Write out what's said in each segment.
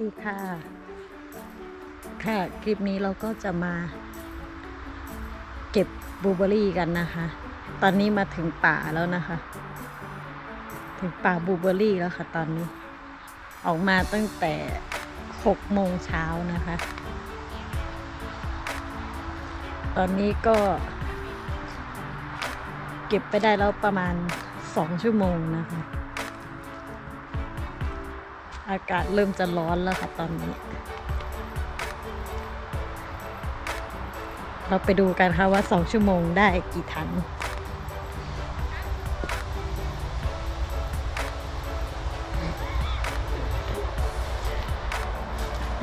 ดีค่ะ ค่ะ คลิปนี้เราก็จะมา เก็บบลูเบอรี่กันนะคะ ตอนนี้มาถึงป่าแล้วนะคะ ถึงป่าบลูเบอรี่แล้วค่ะ ตอนนี้ ออกมาตั้งแต่หกโมงเช้านะคะ ตอนนี้ก็ เก็บไปได้แล้วประมาณสองชั่วโมงนะคะ อากาศเริ่มจะร้อนแล้วค่ะตอนนี้ เราไปดูกันค่ะว่าสองชั่วโมงได้กี่ถัง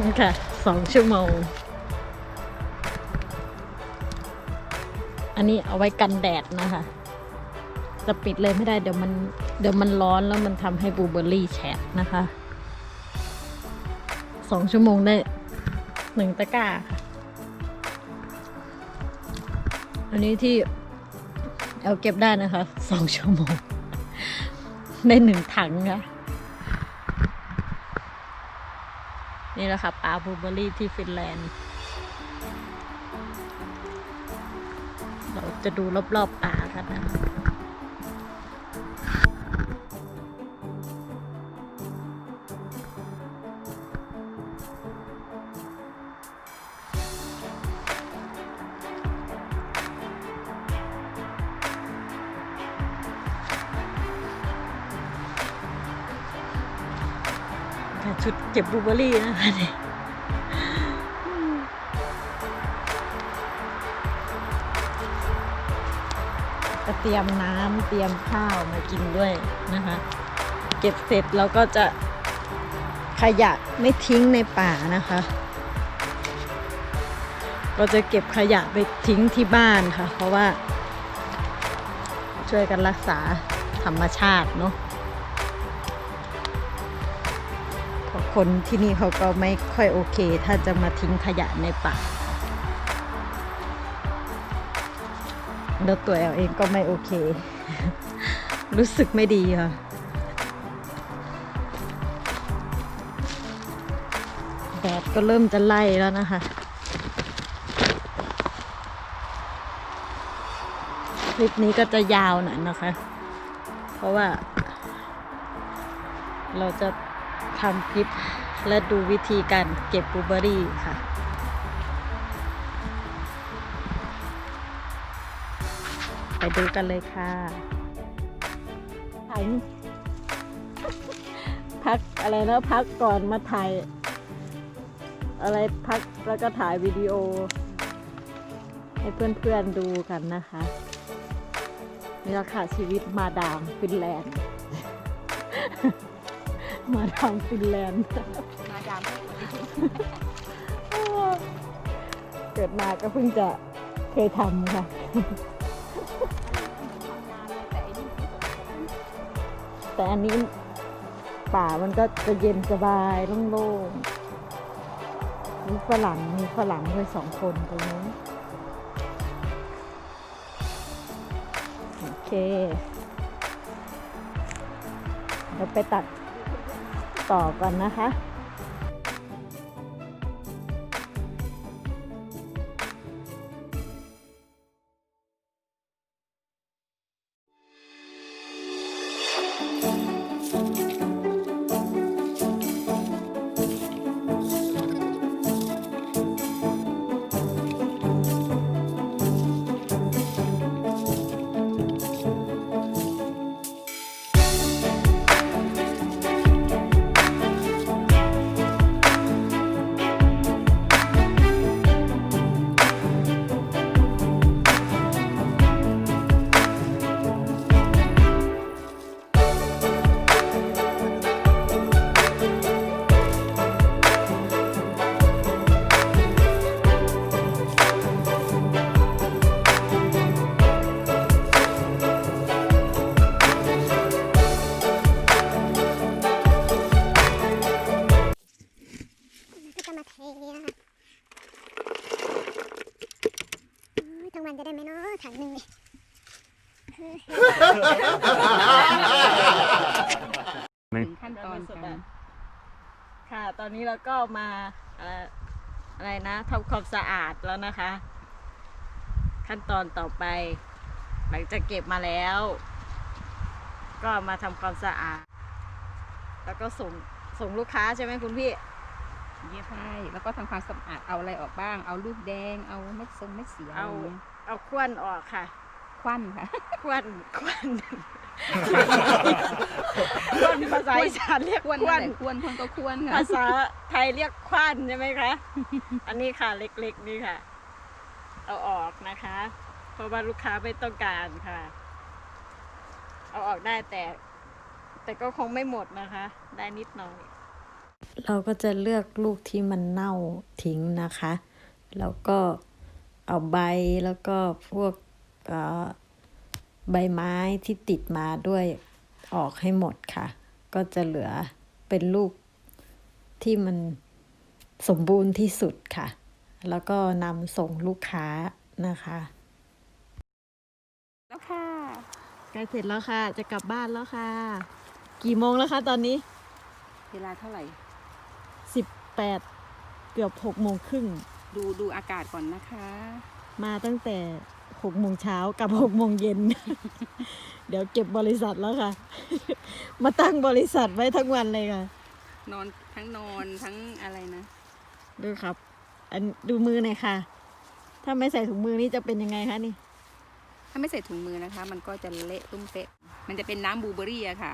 นี่ค่ะสองชั่วโมง อันนี้เอาไว้กันแดดนะคะ จะปิดเลยไม่ได้เดี๋ยวมันเดี๋ยวมันร้อนแล้วมันทำให้บลูเบอร์รี่แฉะนะคะ สองชั่วโมงได้หนึ่งตะกร้าค่ะ อันนี้ที่เอาเก็บได้นะคะสองชั่วโมง ได้หนึ่งถังค่ะ นี่แหละค่ะปลาบลูเบอร์รี่ที่ฟินแลนด์ เราจะดูรอบๆป่ากันนะคะ ค่ะชุดเก็บบลูเบอร์รี่นะคะเนี่ยก็เตรียมน้ำเตรียมข้าวมากินด้วยนะคะ เก็บเสร็จแล้วก็จะขยะไม่ทิ้งในป่านะคะ ก็จะเก็บขยะไปทิ้งที่บ้านค่ะ เพราะว่าช่วยกันรักษาธรรมชาติเนาะ คนที่นี่เขาก็ไม่ค่อยโอเค ถ้าจะมาทิ้งขยะในป่าแล้วตัวแอลเองก็ไม่โอเค รู้สึกไม่ดีค่ะแดดก็เริ่มจะไล่แล้วนะคะคลิปนี้ก็จะยาวหน่อยนะคะ เพราะว่า เราจะ ทำคลิปและดูวิธีการเก็บบลูเบอรี่ค่ะ ไปดูกันเลยค่ะถ่ายพักอะไรนะพักก่อนมาถ่ายอะไรพักแล้วก็ถ่ายวิดีโอ ให้เพื่อนๆดูกันนะคะนี่แหละค่ะชีวิตมาดามฟินแลนด์ มาดามฟินแลนด์ มาดามให้เกิดมาก็เพิ่งจะเคยทำค่ะทำงานเลยแต่ไอ้นี่ไม่สมควรแต่อันนี้ป่ามันก็จะเย็นสบายโล่งๆมีฝรั่งมีฝรั่งด้วยสองคนตรงนี้นโอเคเราไปตัด ต่อก่อนนะคะ ถึงขั้นตอนการค่ะ ตอนนี้เราก็มาเอ่ออะไรนะทำความสะอาดแล้วนะคะ ขั้นตอนต่อไป หลังจากเก็บมาแล้ว ก็มาทำความสะอาด แล้วก็ส่งส่งลูกค้าใช่ไหมคุณพี่เย็บให้แล้วก็ทำความสะอาดเอาอะไรออกบ้าง เอาลูกแดง เอาเม็ดทรงเม็ดเสียเอาอะไรเงี้ยเอาควนออกค่ะ ควันค่ะ ควนควนควนภาษาอีสานเรียกคควนวนั่นนแหละควนควนก็ควนค่ะภาษาไทยเรียกควันใช่ไหมคะ อันนี้ค่ะเล็กๆนี่ค่ะ เอาออกนะคะ เพราะว่าลูกค้าไม่ต้องการค่ะ เอาออกได้แต่ แต่ก็คงไม่หมดนะคะ ได้นิดหน่อย เราก็จะเลือกลูกที่มันเน่าทิ้งนะคะ แล้วก็เอาใบแล้วก็พวกเอ่อ ใบไม้ที่ติดมาด้วยออกให้หมดค่ะ ก็จะเหลือเป็นลูกที่มันสมบูรณ์ที่สุดค่ะ แล้วก็นำส่งลูกค้านะคะแล้วค่ะใกล้เสร็จแล้วค่ะ จะกลับบ้านแล้วค่ะ กี่โมงแล้วคะตอนนี้ เวลาเท่าไหร่สิบแปดเกือบหกโมงครึ่ง ดูดูอากาศก่อนนะคะ มาตั้งแต่ หกโมงเช้ากับหกโมงเย็น เดี๋ยวเก็บบริษัทแล้วค่ะ มาตั้งบริษัทไว้ทั้งวันเลยค่ะ นอนทั้งนอนทั้งอะไรนะ ดูครับ อันดูมือหน่อยค่ะ ถ้าไม่ใส่ถุงมือนี่จะเป็นยังไงคะนี่ ถ้าไม่ใส่ถุงมือนะคะ มันก็จะเละตุ้มเป๊ะ มันจะเป็นน้ำบลูเบอร์รี่อะค่ะ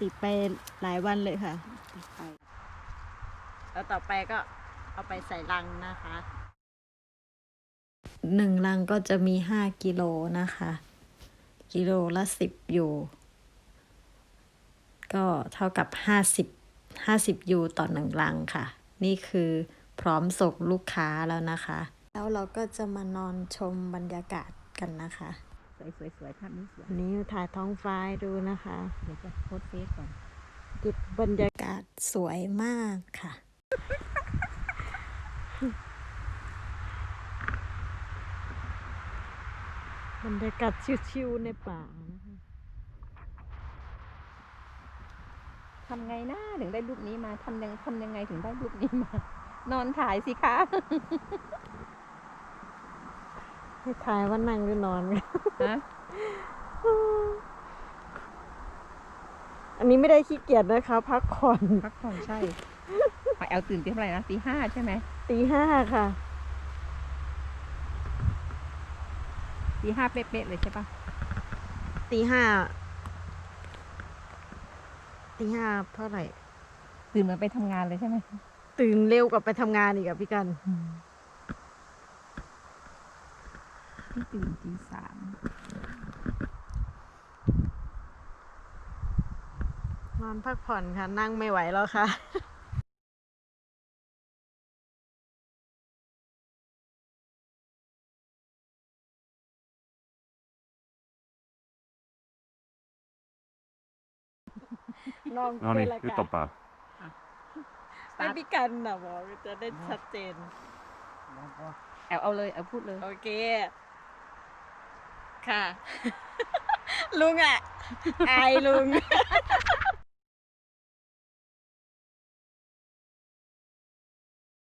ติดไปหลายวันเลยค่ะไปแล้วต่อไปก็เอาไปใส่ลังนะคะ หนึ่งลังก็จะมีห้ากิโลนะคะ กิโลละสิบยูก็เท่ากับห้าสิบห้าสิบยูต่อหนึ่งลังค่ะ นี่คือพร้อมส่งลูกค้าแล้วนะคะ แล้วเราก็จะมานอนชมบรรยากาศกันนะคะ สวยสวยสวยภาพนี้สวยวันนี้ถ่ายท้องฟ้าให้ดูนะคะ เดี๋ยวจะโพสต์เฟซก่อนเก็บบรรยากาศสวยมากค่ะ บรรยากาศชิวๆในป่านะคะทำไงนะถึงได้รูปนี้มาทำยังทำยังไงถึงได้รูปนี้มา นอนถ่ายสิคะให้ทายว่านั่งหรือนอนกันฮะอันนี้ไม่ได้ขี้เกียจนะคะ พักผ่อนพักผ่อนใช่ไปเอาตื่นตีเท่าไหร่นะตีห้าใช่ไหมตีห้าค่ะ ตีห้าเป๊ะๆเลยใช่ปะตีห้าตีห้าเท่าไหร่ ตื่นเหมือนไปทำงานเลยใช่ไหมตื่นเร็วกว่าไปทำงานอีกอะพี่กันที่ตื่นตีสามนอนพักผ่อนค่ะ นั่งไม่ไหวแล้วค่ะ น้องเอานี่เป็ละคือกันตบปากให้พี่กันนะบอกจะได้ชัดเจน แอบเอาเลยเอาพูดเลย โอเค ค่ะ ลุงอะอายลุง